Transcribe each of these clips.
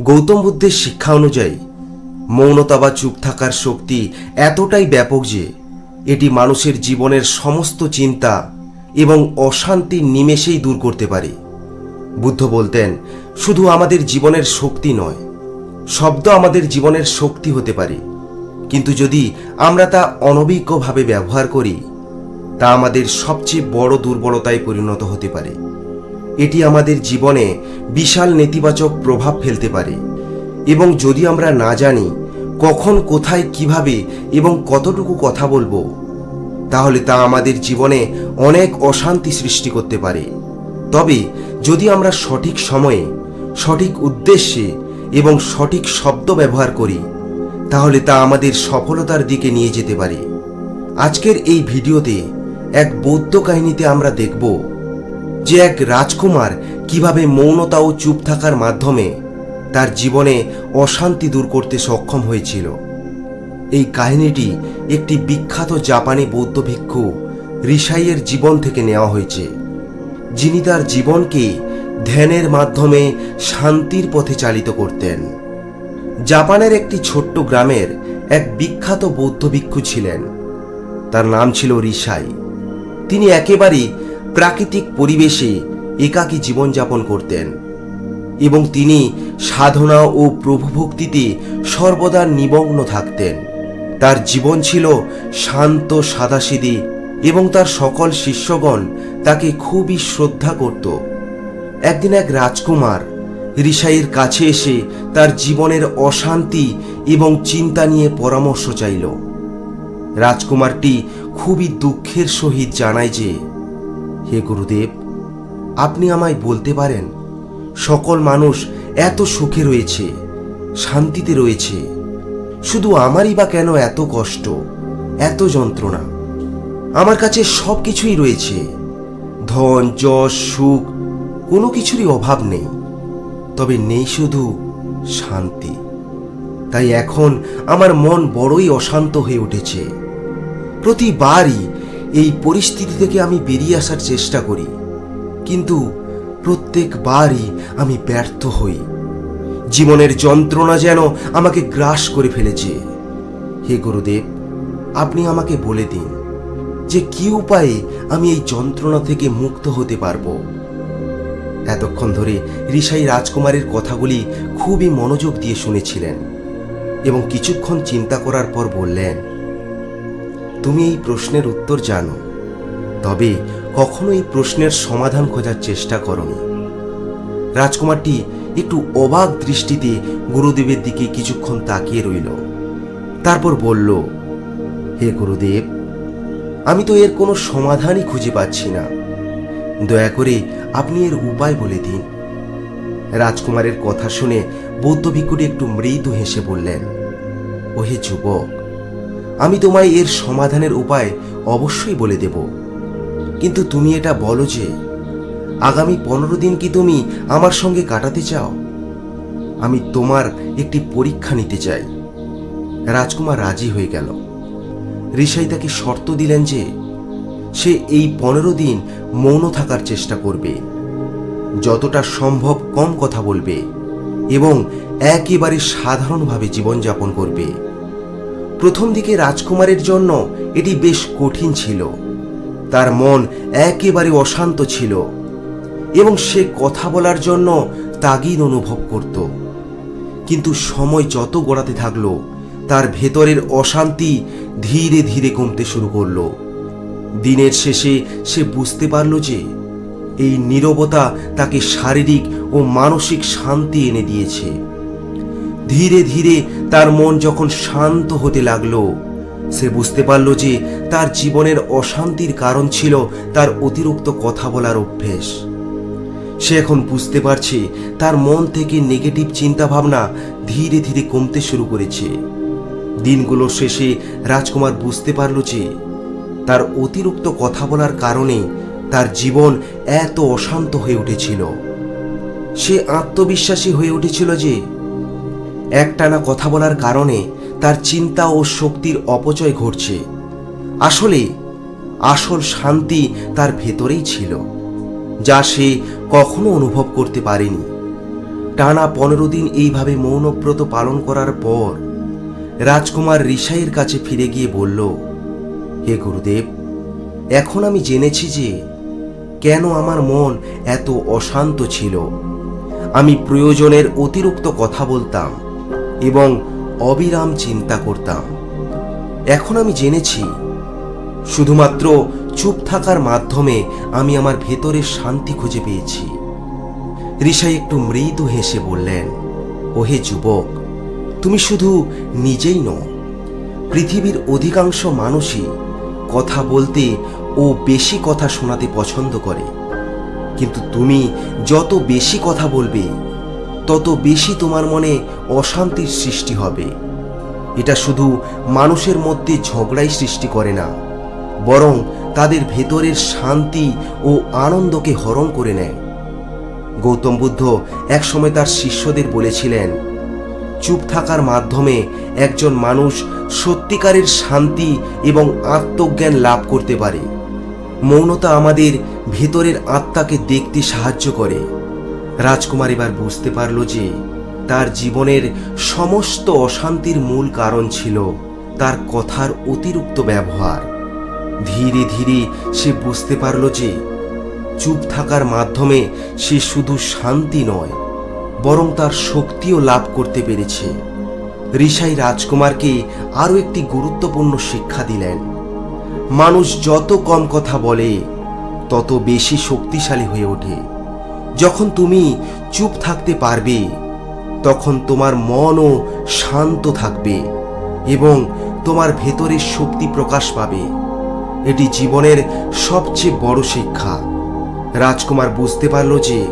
গৌতম বুদ্ধের শিক্ষা অনুযায়ী, মৌনতা বা চুপ থাকার শক্তি এতটাই ব্যাপক যে, এটি মানুষের জীবনের সমস্ত চিন্তা এবং অশান্তি নিমেষেই দূর করতে পারে। বুদ্ধ বলতেন, শুধু আমাদের জীবনের শক্তি নয়, শব্দ আমাদের জীবনের শক্তি হতে পারে। কিন্তু যদি আমরা তা অনভিজ্ঞভাবে ব্যবহার করি, তা আমাদের সবচেয়ে বড় দুর্বলতায় পরিণত হতে পারে। এটি আমাদের জীবনে বিশাল নেতিবাচক প্রভাব ফেলতে পারে। এবং যদি আমরা না জানি কখন, কোথায়, কীভাবে এবং কতটুকু কথা বলব, তাহলে তা আমাদের জীবনে অনেক অশান্তি সৃষ্টি করতে পারে। তবে যদি আমরা সঠিক সময়ে, সঠিক উদ্দেশ্যে এবং সঠিক শব্দ ব্যবহার করি, তাহলে তা আমাদের সফলতার দিকে নিয়ে যেতে পারে। আজকের এই ভিডিওতে এক বৌদ্ধ কাহিনীতে আমরা দেখব যে এক রাজকুমার কীভাবে মৌনতা ও চুপ থাকার মাধ্যমে তার জীবনে অশান্তি দূর করতে সক্ষম হয়েছিল। এই কাহিনীটি একটি বিখ্যাত জাপানি বৌদ্ধ ভিক্ষু রিসাইয়ের জীবন থেকে নেওয়া হয়েছে, যিনি তার জীবনকে ধ্যানের মাধ্যমে শান্তির পথে চালিত করতেন। জাপানের একটি ছোট্ট গ্রামের এক বিখ্যাত বৌদ্ধ ভিক্ষু ছিলেন। তার নাম ছিল রিসাই তিনি একেবারেই প্রাকৃতিক পরিবেশে একাকী জীবনযাপন করতেন এবং তিনি সাধনা ও প্রভুভক্তিতে সর্বদা নিমগ্ন থাকতেন। তার জীবন ছিল শান্ত সাদাসিদে এবং তার সকল শিষ্যগণ তাকে খুবই শ্রদ্ধা করত। একদিন এক রাজকুমার রিসাইয়ের কাছে এসে তার জীবনের অশান্তি এবং চিন্তা নিয়ে পরামর্শ চাইল। রাজকুমারটি খুবই দুঃখের সহিত জানায় যে, হে গুরুদেব আপনি আমায় বলতে পারেন, সকল মানুষ এত সুখে রয়েছে, শান্তিতে রয়েছে, শুধু আমারই বা কেন এত কষ্ট, এত যন্ত্রণা? আমার কাছে সব কিছুই রয়েছে, ধন, যশ, সুখ, কোনো কিছুরই অভাব নেই, তবে নেই শুধু শান্তি। তাই এখন আমার মন বড়ই অশান্ত হয়ে উঠেছে। প্রতিবারই এই পরিস্থিতি থেকে আমি বেরিয়ে আসার চেষ্টা করি। কিন্তু প্রত্যেকবারই আমি ব্যর্থ হই। জীবনের যন্ত্রণা যেন আমাকে গ্রাস করে ফেলেছে। হে গুরুদেব, আপনি আমাকে বলে দিন যে কি উপায়ে আমি এই যন্ত্রণা থেকে মুক্ত হতে পারব। এতক্ষণ ধরে ঋষাই রাজকুমারের কথাগুলি খুবই মনোযোগ দিয়ে শুনেছিলেন এবং কিছুক্ষণ চিন্তা করার পর বললেন, তুমি এই প্রশ্নের উত্তর জানো, তবে কখনো এই প্রশ্নের সমাধান খোঁজার চেষ্টা করনি। রাজকুমারটি একটু অবাক দৃষ্টিতে গুরুদেবের দিকে কিছুক্ষণ তাকিয়ে রইল। তারপর বলল, হে গুরুদেব, আমি তো এর কোনো সমাধানই খুঁজে পাচ্ছি না। দয়া করে আপনি এর উপায় বলে দিন। রাজকুমারের কথা শুনে বৌদ্ধ ভিক্ষুটি একটু মৃদু হেসে বললেন, ওহে যুবক, আমি তোমায় এর সমাধানের উপায় অবশ্যই বলে দেব। কিন্তু তুমি এটা বলো যে, আগামী পনেরো দিন কি তুমি আমার সঙ্গে কাটাতে চাও? আমি তোমার একটি পরীক্ষা নিতে চাই। রাজকুমার রাজি হয়ে গেল। ঋষাই তাকে শর্ত দিলেন যে, সে এই পনেরো দিন মৌন থাকার চেষ্টা করবে। যতটা সম্ভব কম কথা বলবে এবং একেবারে সাধারণভাবে জীবনযাপন করবে। প্রথম দিকে রাজকুমারের জন্য এটি বেশ কঠিন ছিল। তার মন একেবারে অশান্ত ছিল এবং সে কথা বলার জন্য তাগিদ অনুভব করত। কিন্তু সময় যত গড়াতে থাকল, তার ভেতরের অশান্তি ধীরে ধীরে কমতে শুরু করল। দিনের শেষে সে বুঝতে পারল যে, এই নীরবতা তাকে শারীরিক ও মানসিক শান্তি এনে দিয়েছে। ধীরে ধীরে তার মন যখন শান্ত হতে লাগল সে বুঝতে পারল যে তার জীবনের অশান্তির কারণ ছিল তার অতিরিক্ত কথা বলার অভ্যেস। সে এখন বুঝতে পারছে তার মন থেকে নেগেটিভ চিন্তাভাবনা ধীরে ধীরে কমতে শুরু করেছে। দিনগুলো শেষে রাজকুমার বুঝতে পারল যে তার অতিরিক্ত কথা বলার কারণে তার জীবন এত অশান্ত হয়ে উঠেছিল। সে আত্মবিশ্বাসী হয়ে উঠেছিল যে একটানা কথা বলার কারণে তার চিন্তা ও শক্তির অপচয় ঘটছে। আসলে আসল শান্তি তার ভেতরেই ছিল, যা সে কখনো অনুভব করতে পারেনি। টানা পনেরো দিন এইভাবে মৌনব্রত পালন করার পর রাজকুমার ঋষাইয়ের কাছে ফিরে গিয়ে বলল, হে গুরুদেব, এখন আমি জেনেছি যে কেন আমার মন এত অশান্ত ছিল। আমি প্রয়োজনের অতিরিক্ত কথা বলতাম এবং অবিরাম চিন্তা করতাম। এখন আমি জেনেছি, শুধুমাত্র চুপ থাকার মাধ্যমে আমি আমার ভেতরের শান্তি খুঁজে পেয়েছি। ঋষাই একটু মৃদু হেসে বললেন, ওহে যুবক, তুমি শুধু নিজেই নও। পৃথিবীর অধিকাংশ মানুষই কথা বলতে ও বেশি কথা শোনাতে পছন্দ করে। কিন্তু তুমি যত বেশি কথা বলবে তত বেশি তোমার মনে অশান্তির সৃষ্টি হবে। এটা শুধু মানুষের মধ্যে ঝগড়াই সৃষ্টি করে না, বরং তাদের ভেতরের শান্তি ও আনন্দকে হরণ করে নেয়। গৌতম বুদ্ধ একসময় তার শিষ্যদের বলেছিলেন, চুপ থাকার মাধ্যমে একজন মানুষ সত্যিকারের শান্তি এবং আত্মজ্ঞান লাভ করতে পারে। মৌনতা আমাদের ভেতরের আত্মাকে দেখতে সাহায্য করে। রাজকুমার এবার বুঝতে পারল যে তার জীবনের সমস্ত অশান্তির মূল কারণ ছিল তার কথার অতিরিক্ত ব্যবহার। ধীরে ধীরে সে বুঝতে পারল যে চুপ থাকার মাধ্যমে সে শুধু শান্তি নয়, বরং তার শক্তিও লাভ করতে পেরেছে। ঋষাই রাজকুমারকে আরও একটি গুরুত্বপূর্ণ শিক্ষা দিলেন। মানুষ যত কম কথা বলে, তত বেশি শক্তিশালী হয়ে ওঠে। যখন তুমি চুপ থাকতে পারবে, তখন তোমার মনও শান্ত থাকবে এবং তোমার ভেতরের শক্তি প্রকাশ পাবে। এটি জীবনের সবচেয়ে বড় শিক্ষা। রাজকুমার বুঝতে পারল যে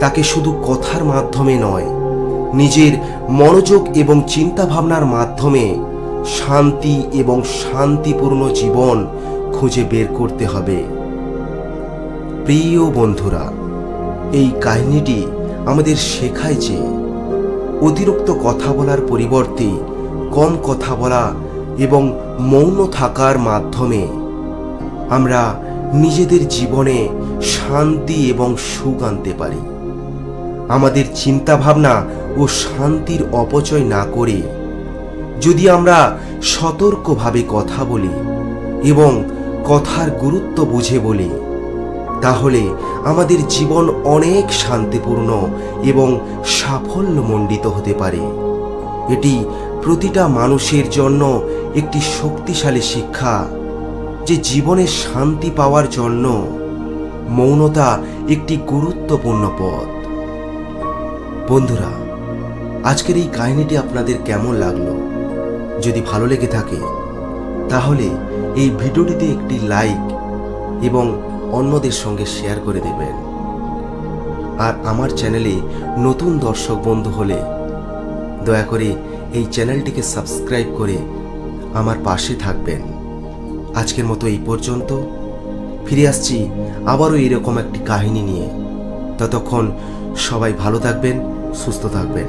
তাকে শুধু কথার মাধ্যমে নয়, নিজের মনোযোগ এবং চিন্তা ভাবনার মাধ্যমে শান্তি এবং শান্তিপূর্ণ জীবন খুঁজে বের করতে হবে। প্রিয় বন্ধুরা এই কাহিনীটি আমাদের শেখায় যে অতিরিক্ত কথা বলার পরিবর্তে কম কথা বলা এবং মৌন থাকার মাধ্যমে আমরা নিজেদের জীবনে শান্তি এবং সুখ আনতে পারি। আমাদের চিন্তা ভাবনা ও শান্তির অপচয় না করে যদি আমরা সতর্কভাবে কথা বলি এবং কথার গুরুত্ব বুঝে বলি তাহলে আমাদের জীবন অনেক শান্তিপূর্ণ এবং সাফল্যমণ্ডিত হতে পারে। এটি প্রতিটা মানুষের জন্য একটি শক্তিশালী শিক্ষা যে জীবনে শান্তি পাওয়ার জন্য মৌনতা একটি গুরুত্বপূর্ণ পথ। বন্ধুরা, আজকের এই কাহিনীটি আপনাদের কেমন লাগল? যদি ভালো লেগে থাকে, তাহলে এই ভিডিওটিতে একটি লাইক এবং অন্যদের সঙ্গে শেয়ার করে দেবেন। আর আমার চ্যানেলে নতুন দর্শক বন্ধু হলে দয়া করে এই চ্যানেলটিকে সাবস্ক্রাইব করে আমার পাশে থাকবেন। আজকের মতো এই পর্যন্ত। ফিরে আসছি আবারও এরকম একটি কাহিনী নিয়ে। ততক্ষণ সবাই ভালো থাকবেন, সুস্থ থাকবেন।